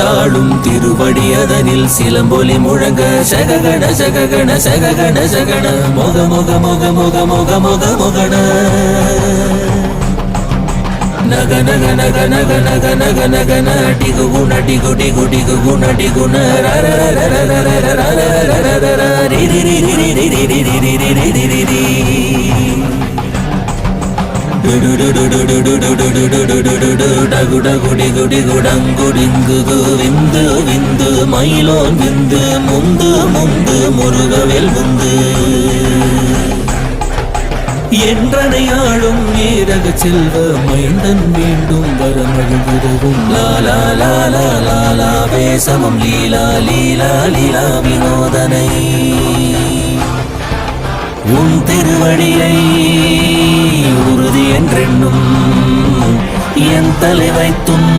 வந்தாளும் திருவடி அதனில் சிலம்பொலி முழங்க சககண சககண சககண சகண முக முக முக முக முக முக முகண நக நக நக நக நக நக நக நடிகு குண டிகு டிகு டிகு குண டிகு ந கு விந்து விந்து மயிலோன் விந்து முந்து முந்து முருகவேல் முந்து என்றனையாளும் நீரக செல்வ மைந்தன் வேண்டும் வரமழுகுதவும் லாலா லாலா லாலா வேசமம் லீலா லீலா லீலா வினோதனை உன் திருவடியை தலைவை துன்